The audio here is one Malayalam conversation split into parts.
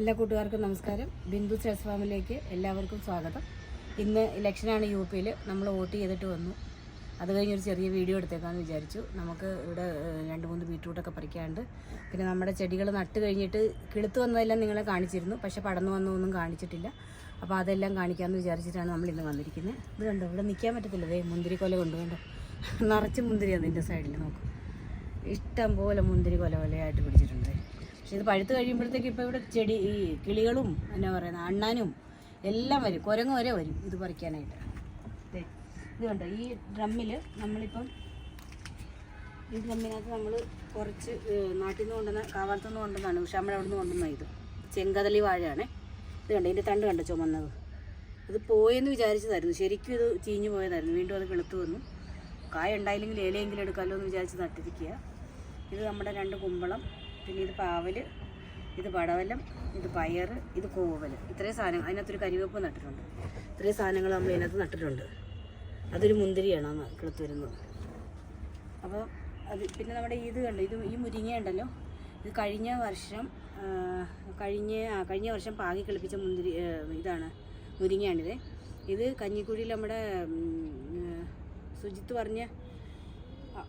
എല്ലാ കൂട്ടുകാർക്കും നമസ്കാരം. ബിന്ദു ചേഴ്സ് ഫാമിലേക്ക് എല്ലാവർക്കും സ്വാഗതം. ഇന്ന് ഇലക്ഷനാണ് യു പിയിൽ നമ്മൾ വോട്ട് ചെയ്തിട്ട് വന്നു. അത് കഴിഞ്ഞൊരു ചെറിയ വീഡിയോ എടുത്തേക്കാമെന്ന് വിചാരിച്ചു. നമുക്ക് ഇവിടെ രണ്ട് മൂന്ന് ബീട്രൂട്ടൊക്കെ പറിക്കാണ്ട്. പിന്നെ നമ്മുടെ ചെടികൾ നട്ട് കഴിഞ്ഞിട്ട് കിളുത്ത് വന്നതെല്ലാം നിങ്ങളെ കാണിച്ചിരുന്നു. പക്ഷേ പടന്നു വന്നൊന്നും കാണിച്ചിട്ടില്ല. അപ്പോൾ അതെല്ലാം കാണിക്കാമെന്ന് വിചാരിച്ചിട്ടാണ് നമ്മൾ ഇന്ന് വന്നിരിക്കുന്നത്. ഇത് കണ്ടോ? ഇവിടെ നിൽക്കാൻ പറ്റത്തില്ല. ദേ മുന്തിരി കൊല കൊണ്ടുകൊണ്ടോ നിറച്ച് മുന്തിരിയാണ് ഇതിന്റെ സൈഡിൽ. നോക്കും. ഇഷ്ടം പോലെ മുന്തിരി കൊല കൊലയായിട്ട് പിടിച്ചിട്ടുണ്ട്. പക്ഷെ ഇത് പഴുത്ത് കഴിയുമ്പോഴത്തേക്ക് ഇപ്പോൾ ഇവിടെ ചെടി ഈ കിളികളും എന്നാ പറയുന്നത് അണ്ണാനും എല്ലാം വരും. കുരങ്ങ് വരെ വരും ഇത് പറിക്കാനായിട്ട്. ഇത് കണ്ടോ? ഈ ഡ്രമ്മിൽ നമ്മളിപ്പം ഈ ഡ്രമ്മിനകത്ത് നമ്മൾ കുറച്ച് നാട്ടിൽ നിന്ന് കൊണ്ടുവന്ന കാവാലത്തു നിന്ന് കൊണ്ടുവന്നാണ് പക്ഷെ നമ്മൾ അവിടെ നിന്ന് കൊണ്ടുവന്ന ഇത്. ചെങ്കതലി വാഴയാണേ. ഇത് കണ്ടോ? ഇതിന്റെ തണ്ട് കണ്ടോ ചുമന്നത്? ഇത് പോയെന്ന് വിചാരിച്ചതായിരുന്നു. ശരിക്കും ഇത് ചീഞ്ഞു പോയതായിരുന്നു. വീണ്ടും അത് കിളുത്തു വന്നു. കായ ഉണ്ടായില്ലെങ്കിൽ ഇലയെങ്കിലും എടുക്കാമല്ലോ എന്ന് വിചാരിച്ച് നട്ടിരിക്കുക ഇത് നമ്മുടെ രണ്ട് കുമ്പളം. പിന്നെ ഇത് പാവൽ ഇത് പടവലം ഇത് പയർ ഇത് കോവൽ. ഇത്രയും സാധനം അതിനകത്തൊരു കരിവേപ്പ് നട്ടിട്ടുണ്ട്. ഇത്രയും സാധനങ്ങൾ നമ്മൾ ഇതിനകത്ത് നട്ടിട്ടുണ്ട്. അതൊരു മുന്തിരിയാണ് അന്ന് വരുന്നത്. അപ്പോൾ അത് പിന്നെ നമ്മുടെ ഇത് കണ്ടു? ഇത് ഈ മുരിങ്ങ ഉണ്ടല്ലോ. ഇത് കഴിഞ്ഞ വർഷം കഴിഞ്ഞ കഴിഞ്ഞ വർഷം പാകി കളിപ്പിച്ച മുന്തിരി ഇതാണ് മുരിങ്ങയാണിത്. ഇത് കഞ്ഞിക്കുഴിയിൽ നമ്മുടെ സുജിത്ത് പറഞ്ഞ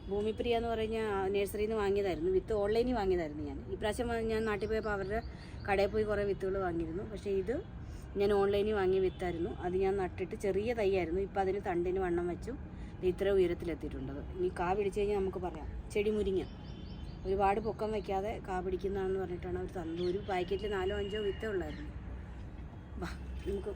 ഭൂമിപ്രിയ എന്ന് പറഞ്ഞ നഴ്സറിയിൽ നിന്ന് വാങ്ങിയതായിരുന്നു. വിത്ത് ഓൺലൈനിൽ വാങ്ങിയതായിരുന്നു ഞാൻ. ഇപ്രാവശ്യം ഞാൻ നാട്ടിൽ പോയപ്പോൾ അവരുടെ കടയിൽ പോയി കുറേ വിത്തുകൾ വാങ്ങിയിരുന്നു. പക്ഷേ ഇത് ഞാൻ ഓൺലൈനിൽ വാങ്ങിയ വിത്തായിരുന്നു. അത് ഞാൻ നട്ടിട്ട് ചെറിയ തൈയായിരുന്നു. ഇപ്പോൾ അതിന് തണ്ടിന് വണ്ണം വെച്ചു. ഇത്ര ഉയരത്തിലെത്തിയിട്ടുണ്ടത് ഇനി കാ പിടിച്ചു കഴിഞ്ഞാൽ നമുക്ക് പറയാം. ചെടി മുരിങ്ങ. ഒരുപാട് പൊക്കം വയ്ക്കാതെ കാ പിടിക്കുന്നതാണെന്ന് പറഞ്ഞിട്ടാണ് അവർ തന്നത്. ഒരു പാക്കറ്റിൽ നാലോ അഞ്ചോ വിത്തേ ഉള്ളായിരുന്നു. നമുക്ക്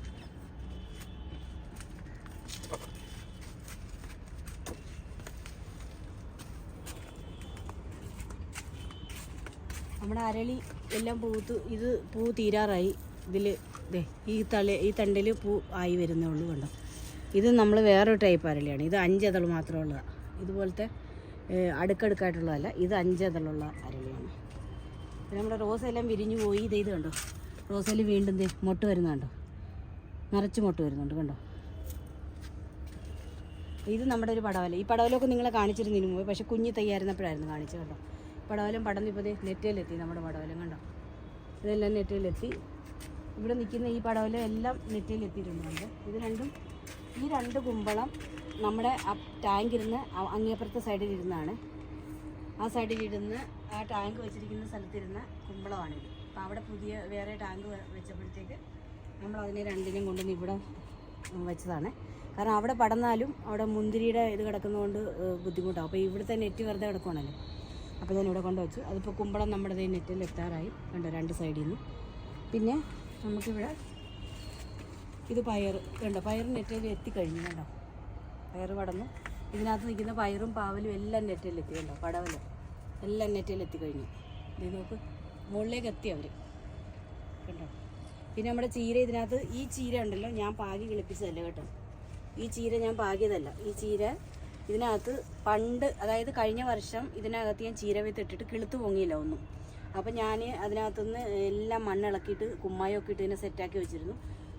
നമ്മുടെ അരളി എല്ലാം പൂത്ത് ഇത് പൂ തീരാറായി. ഇതിൽ ഇതേ ഈ തള ഈ തണ്ടിൽ പൂ ആയി വരുന്നേ ഉള്ളൂ കണ്ടോ? ഇത് നമ്മൾ വേറൊരു ടൈപ്പ് അരളിയാണ്. ഇത് അഞ്ചതൾ മാത്രമേ ഉള്ളതാണ് ഇതുപോലത്തെ അടുക്കടുക്കായിട്ടുള്ളതല്ല ഇത് അഞ്ചതളുള്ള അരളിയാണ്. പിന്നെ നമ്മുടെ റോസെല്ലാം വിരിഞ്ഞു പോയി. ഇത് ഇത് കണ്ടോ? റോസയിൽ വീണ്ടും മൊട്ട് വരുന്നുണ്ടോ നിറച്ച് മൊട്ട് വരുന്നുണ്ട് കണ്ടോ? ഇത് നമ്മുടെ ഒരു പടവല. ഈ പടവലൊക്കെ നിങ്ങളെ കാണിച്ചിരുന്നതിന് മുമ്പ്. പക്ഷെ കുഞ്ഞി തയ്യായിരുന്നപ്പോഴായിരുന്നു കാണിച്ചത് കണ്ടോ? പടവലം പടന്ന് ഇപ്പോൾ നെറ്റയിലെത്തി നമ്മുടെ പടവലം കണ്ടോ? ഇതെല്ലാം നെറ്റയിലെത്തി. ഇവിടെ നിൽക്കുന്ന ഈ പടവലം എല്ലാം നെറ്റയിലെത്തിയിട്ടുണ്ട്. ഇത് രണ്ടും ഈ രണ്ട് കുമ്പളം നമ്മുടെ ആ ടാങ്ക് ഇരുന്ന് അങ്ങേപ്പുറത്തെ സൈഡിൽ ഇരുന്നാണ്. ആ സൈഡിൽ ഇരുന്ന് ആ ടാങ്ക് വെച്ചിരിക്കുന്ന സ്ഥലത്തിരുന്ന കുമ്പളമാണിത്. അപ്പോൾ അവിടെ പുതിയ വേറെ ടാങ്ക് വെച്ചപ്പോഴത്തേക്ക് നമ്മൾ അതിനെ രണ്ടിനെയും കൊണ്ടുവന്ന് ഇവിടെ വെച്ചതാണ്. കാരണം അവിടെ പടന്നാലും അവിടെ മുന്തിരിയുടെ ഇത് കിടക്കുന്നതുകൊണ്ട് ബുദ്ധിമുട്ടാണ് അപ്പോൾ ഇവിടുത്തെ നെറ്റ് വെറുതെ കിടക്കുവാണല്ലോ. അപ്പോൾ ഞാൻ ഇവിടെ കൊണ്ട് വെച്ചു അതിപ്പോൾ കുമ്പളം നമ്മുടെ ഈ നെറ്റിൽ എത്താറായി. കണ്ടോ രണ്ട് സൈഡിൽ നിന്ന് പിന്നെ നമുക്കിവിടെ ഇത് പയർ കണ്ടോ പയർ നെറ്റിൽ എത്തിക്കഴിഞ്ഞു കണ്ടോ? പയർ പടന്നു ഇതിനകത്ത് നിൽക്കുന്ന പയറും പാവലും എല്ലാം നെറ്റിൽ എത്തി കണ്ടോ? പടവലും. എല്ലാം നെറ്റിൽ എത്തിക്കഴിഞ്ഞു. ഇത് നോക്ക് മുകളിലേക്ക് എത്തി അവർ കണ്ടോ? പിന്നെ നമ്മുടെ ചീര ഇതിനകത്ത് ഈ ചീര ഉണ്ടല്ലോ ഞാൻ പാകി കിളിപ്പിച്ചതല്ല കേട്ടോ? ഈ ചീര ഞാൻ പാകിയതല്ല. ഈ ചീര ഇതിനകത്ത് പണ്ട് അതായത് കഴിഞ്ഞ വർഷം ഇതിനകത്ത് ഞാൻ ചീര വിത്ത് ഇട്ടിട്ട് കിളുത്ത് പൊങ്ങിയില്ല ഒന്നും. അപ്പം ഞാൻ അതിനകത്തുനിന്ന് എല്ലാം മണ്ണിളക്കിയിട്ട് കുമ്മായൊക്കെ ഇട്ട് ഇതിനെ സെറ്റാക്കി വെച്ചിരുന്നു.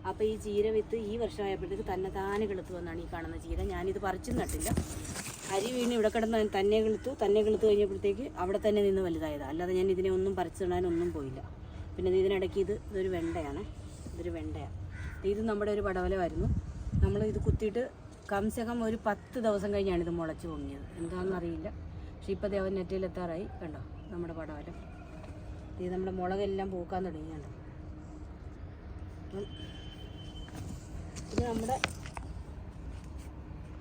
അപ്പോൾ ഈ ചീര വിത്ത് ഈ വർഷമായപ്പോഴത്തേക്ക് തന്നെ താനെ കിളുത്ത് വന്നാണ് ഈ കാണുന്ന ചീര. ഞാനിത് പറിച്ചു നട്ടില്ല. അരി വീണ് ഇവിടെ കിടന്ന് തന്നെ കിളുത്തു. തന്നെ കിളുത്ത് കഴിഞ്ഞപ്പോഴത്തേക്ക് അവിടെ തന്നെ നിന്ന് വലുതായതാണ് അല്ലാതെ ഞാൻ ഇതിനെ ഒന്നും പറിച്ചു നടാനൊന്നും പോയില്ല. പിന്നെ ഇത് ഇതിനിടയ്ക്ക് ഇത് ഇതൊരു വെണ്ടയാണ്. ഇതൊരു വെണ്ടയാണ്. ഇത് നമ്മുടെ ഒരു പടവലമായിരുന്നു. നമ്മൾ ഇത് കുത്തിയിട്ട് കംസെ കം ഒരു പത്ത് ദിവസം കഴിഞ്ഞാണ് ഇത് മുളച്ച് പൊങ്ങിയത്. എന്താണെന്ന് അറിയില്ല പക്ഷെ ഇപ്പോൾ ദേവൻ നെറ്റിലെത്താറായി കണ്ടോ? നമ്മുടെ പടവലം. ഇത് നമ്മുടെ മുളകെല്ലാം പൂക്കാൻ തുടങ്ങി കണ്ടോ ഇത് നമ്മുടെ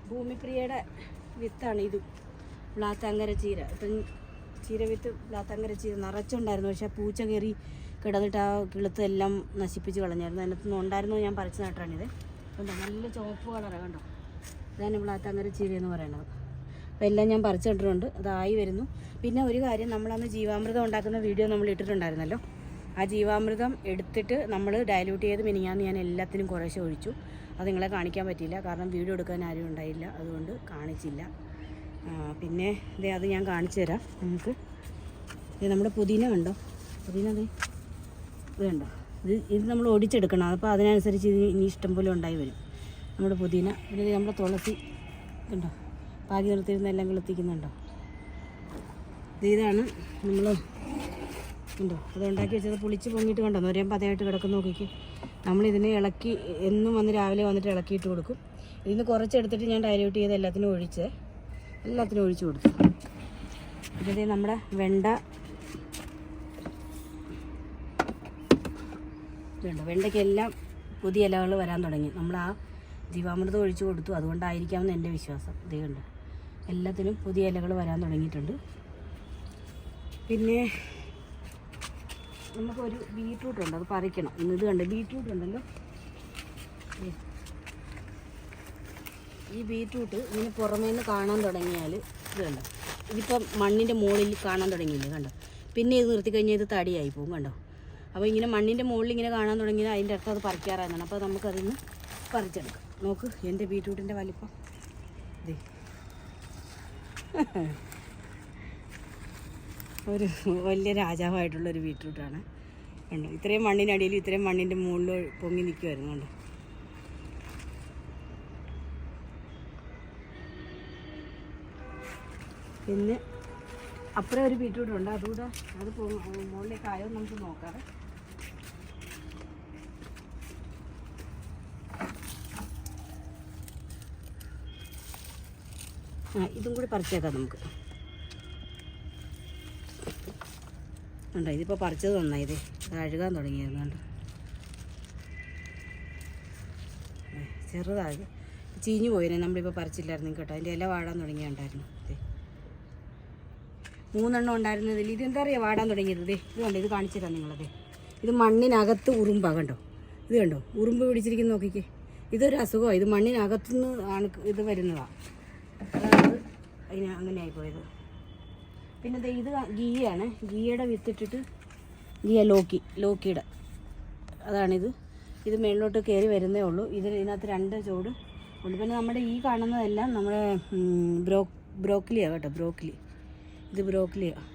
ഭൂമിപ്രിയയുടെ വിത്താണ് ഇത്. ബ്ലാത്താങ്കര ചീര. ഇപ്പം ചീര വിത്ത് ബ്ലാത്താങ്കര ചീര നിറച്ചുണ്ടായിരുന്നു. പക്ഷേ പൂച്ച കയറി കിടന്നിട്ട് ആ കിളുത്ത് എല്ലാം നശിപ്പിച്ച് കളഞ്ഞായിരുന്നു. അതിനകത്തുനിന്ന് ഉണ്ടായിരുന്നു ഞാൻ പറിച്ചു നട്ടാണിത് കണ്ടോ? നല്ല ചുവപ്പ് കളറാണ് കണ്ടോ? ഇതാണ് ബ്ലാത്താങ്കര ചീര എന്ന് പറയുന്നത്. അപ്പോൾ എല്ലാം ഞാൻ പറിച്ചു നട്ടിട്ടുണ്ട് അതായി വരുന്നു. പിന്നെ ഒരു കാര്യം നമ്മളന്ന് ജീവാമൃതം ഉണ്ടാക്കുന്ന വീഡിയോ നമ്മൾ ഇട്ടിട്ടുണ്ടായിരുന്നല്ലോ. ആ ജീവാമൃതം എടുത്തിട്ട് നമ്മൾ ഡയലൂട്ട് ചെയ്ത് മിനിങ്ങാന്ന് ഞാൻ എല്ലാത്തിനും കുറേശ്ശെ ഒഴിച്ചു. അത് നിങ്ങളെ കാണിക്കാൻ പറ്റിയില്ല. കാരണം വീഡിയോ എടുക്കാൻ ആരും ഉണ്ടായില്ല. അതുകൊണ്ട് കാണിച്ചില്ല. പിന്നെ ഇതേ അത് ഞാൻ കാണിച്ചു തരാം നമുക്ക് ഇത് നമ്മുടെ പുതിന കണ്ടോ? പുതിന അതെ ഇത് കണ്ടോ? ഇത് ഇത് നമ്മൾ ഒടിച്ചെടുക്കണം. അപ്പോൾ അതിനനുസരിച്ച് ഇത് ഇനി ഇഷ്ടംപോലെ ഉണ്ടായി വരും. നമ്മുടെ പുതിന. പിന്നെ നമ്മുടെ തുളസി. കണ്ടോ? പാകി നിർത്തിയിരുന്ന എല്ലാം കിളത്തിക്കുന്നുണ്ടോ ഇത് ഇതാണ് നമ്മൾ ഉണ്ടോ അത് ഉണ്ടാക്കി വെച്ചത് പുളിച്ച് പൊങ്ങിയിട്ട് കണ്ടോ? നൊരയും പതയായിട്ട് കിടക്കുന്ന നോക്കിക്ക്. നമ്മളിതിനെ ഇളക്കി എന്നും വന്ന് രാവിലെ വന്നിട്ട് ഇളക്കിയിട്ട് കൊടുക്കും. ഇതിന് കുറച്ചെടുത്തിട്ട് ഞാൻ ഡയലൂട്ട് ചെയ്ത് എല്ലാത്തിനും ഒഴിച്ച് എല്ലാത്തിനും ഒഴിച്ചു കൊടുത്തു. ഇതേ നമ്മുടെ വെണ്ട. ഇതുണ്ട് വെണ്ടയ്ക്കെല്ലാം പുതിയ ഇലകൾ വരാൻ തുടങ്ങി. നമ്മൾ ആ ജീവാമൃതം ഒഴിച്ചു കൊടുത്തു. അതുകൊണ്ടായിരിക്കാമെന്ന് എന്റെ വിശ്വാസം. ഇതുകൊണ്ട് കണ്ട്? എല്ലാത്തിനും പുതിയ ഇലകൾ വരാൻ തുടങ്ങിയിട്ടുണ്ട്. പിന്നെ നമുക്കൊരു ബീട്രൂട്ട് ഉണ്ട്. അത് പറിക്കണം. ഇത് കണ്ട്? ബീട്രൂട്ട് ഉണ്ടല്ലോ. ഈ ബീട്രൂട്ട് ഇങ്ങനെ പുറമേ നിന്ന് കാണാൻ തുടങ്ങിയാൽ ഇത് കണ്ടോ? ഇതിപ്പം മണ്ണിന്റെ മുകളിൽ കാണാൻ തുടങ്ങിയില്ലേ? കണ്ടോ? പിന്നെ ഇത് നിർത്തി കഴിഞ്ഞാൽ ഇത് തടിയായി പോകും കണ്ടോ? അപ്പോൾ ഇങ്ങനെ മണ്ണിന്റെ മുകളിൽ ഇങ്ങനെ കാണാൻ തുടങ്ങിയാൽ അതിന്റെ അർത്ഥം അത് പറിക്കാറാണ് അപ്പോൾ നമുക്കതിന്ന് പറിച്ചെടുക്കാം. നോക്ക് എന്റെ ബീട്രൂട്ടിന്റെ വലിപ്പം. ദേ. ഒരു വലിയ രാജാവായിട്ടുള്ളൊരു ബീട്രൂട്ടാണ് കണ്ടോ? ഇത്രയും മണ്ണിനടിയിൽ ഇത്രയും മണ്ണിന്റെ മുകളിൽ പൊങ്ങി നിൽക്കുമായിരുന്നു കണ്ടോ? പിന്നെ അപ്പുറം ഒരു ബീറ്റ്റൂട്ടുണ്ട്. അതുകൂടെ അത് മുകളിലേക്ക് ആയോ നമുക്ക് നോക്കാം. ഇതും കൂടി പറിച്ചേക്കാം നമുക്ക്. ഉണ്ടോ ഇതിപ്പോൾ പറിച്ചത് നന്നായി. ഇത് അഴുകാൻ തുടങ്ങിയിരുന്നു കണ്ടോ. ചെറുതായി. ചീഞ്ഞു പോയിനെ നമ്മളിപ്പോൾ പറിച്ചില്ലായിരുന്നു കേട്ടോ. അതിന്റെ ഇല വാടാൻ തുടങ്ങിയുണ്ടായിരുന്നു. മൂന്നെണ്ണം ഉണ്ടായിരുന്നതിൽ ഇതെന്താ പറയുക വാടാൻ തുടങ്ങിയത്? ഇത് കണ്ടോ ഇത് കാണിച്ചു തരാം നിങ്ങളത് ഇത് മണ്ണിനകത്ത് ഉറുമ്പാ കണ്ടോ? ഇത് കണ്ടോ? ഉറുമ്പ് പിടിച്ചിരിക്കുന്ന നോക്കിക്കേ. ഇതൊരു അസുഖമാണ് ഇത് മണ്ണിനകത്തുനിന്ന് ആണ് ഇത് വരുന്നതാണ് അതിന് അങ്ങനെ ആയിപ്പോയത് പിന്നെ ദേ ഇത് ഗീയാണ്. ഗീയുടെ വിത്തിട്ടിട്ട് ഗീയ ലോക്കി ലോക്കിയുടെ. അതാണിത്. ഇത് മേളിലോട്ട് കയറി വരുന്നേ ഉള്ളൂ. ഇതിൽ ഇതിനകത്ത് രണ്ട് ചോട് ഉണ്ട്. പിന്നെ നമ്മുടെ ഈ കാണുന്നതെല്ലാം നമ്മുടെ ബ്രോ ബ്രോക്കലിയാണ് കേട്ടോ ബ്രോക്കലി. ഇത് ബ്രോക്കലിയാണ്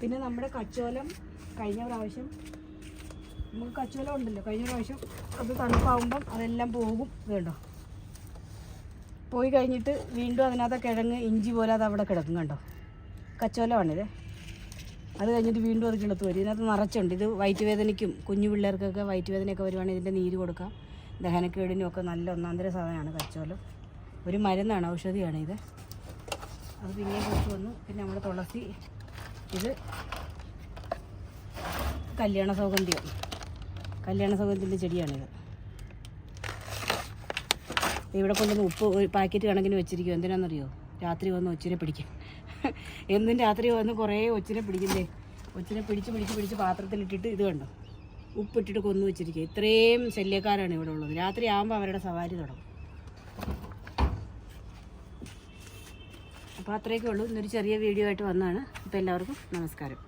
പിന്നെ നമ്മുടെ കച്ചോലം കഴിഞ്ഞ പ്രാവശ്യം നമുക്ക് കച്ചോലം ഉണ്ടല്ലോ കഴിഞ്ഞ പ്രാവശ്യം അത് തണുപ്പാവുമ്പം അതെല്ലാം പോകും. വേണ്ടോ പോയി കഴിഞ്ഞിട്ട് വീണ്ടും അതിനകത്ത് കിഴങ്ങ് ഇഞ്ചി പോലെ അത് അവിടെ കിടക്കും കണ്ടോ? കച്ചോലമാണിത്. അത് കഴിഞ്ഞിട്ട് വീണ്ടും അത് കിളത്ത് വരും. ഇതിനകത്ത് നിറച്ചുണ്ട്. ഇത് വയറ്റ് വേദനയ്ക്കും കുഞ്ഞു പിള്ളേർക്കൊക്കെ വയറ്റ് വേദനയൊക്കെ വരുവാണെങ്കിൽ ഇതിന്റെ നീര് കൊടുക്കാം ദഹനക്കേടിനും ഒക്കെ നല്ല ഒന്നാന്തര സാധനമാണ് കച്ചോലം. ഒരു മരുന്നാണ് ഔഷധിയാണ് ഇത്. അത് പിന്നെയും കുറച്ച് വന്നു. പിന്നെ നമ്മുടെ തുളസി. ഇത് കല്യാണ സൗകര്യം കല്യാണ സൗകര്യത്തിന്റെ ചെടിയാണിത്. ഇവിടെ കൊണ്ടുവന്ന് ഉപ്പ് പാക്കറ്റ് കണക്കിന് വെച്ചിരിക്കും എന്തിനാണെന്നറിയോ രാത്രി വന്ന് ഒച്ചിനെ പിടിക്കും എന്നും രാത്രി വന്ന് കുറേ ഒച്ചിനെ പിടിക്കുന്നേ ഒച്ചിനെ പിടിച്ച് പിടിച്ച് പിടിച്ച് പാത്രത്തിലിട്ടിട്ട് ഇത് കണ്ടോ? ഉപ്പ് ഇട്ടിട്ട് കൊന്നു വെച്ചിരിക്കുക ഇത്രയും ശല്യക്കാരാണ് ഇവിടെ ഉള്ളത്. രാത്രി ആകുമ്പോൾ അവരുടെ സവാരി തുടങ്ങും. അപ്പോൾ അത്രയൊക്കെ ഉള്ളൂ. ഇന്നൊരു ചെറിയ വീഡിയോ ആയിട്ട് വന്നതാണ്. അപ്പോൾ എല്ലാവർക്കും നമസ്കാരം.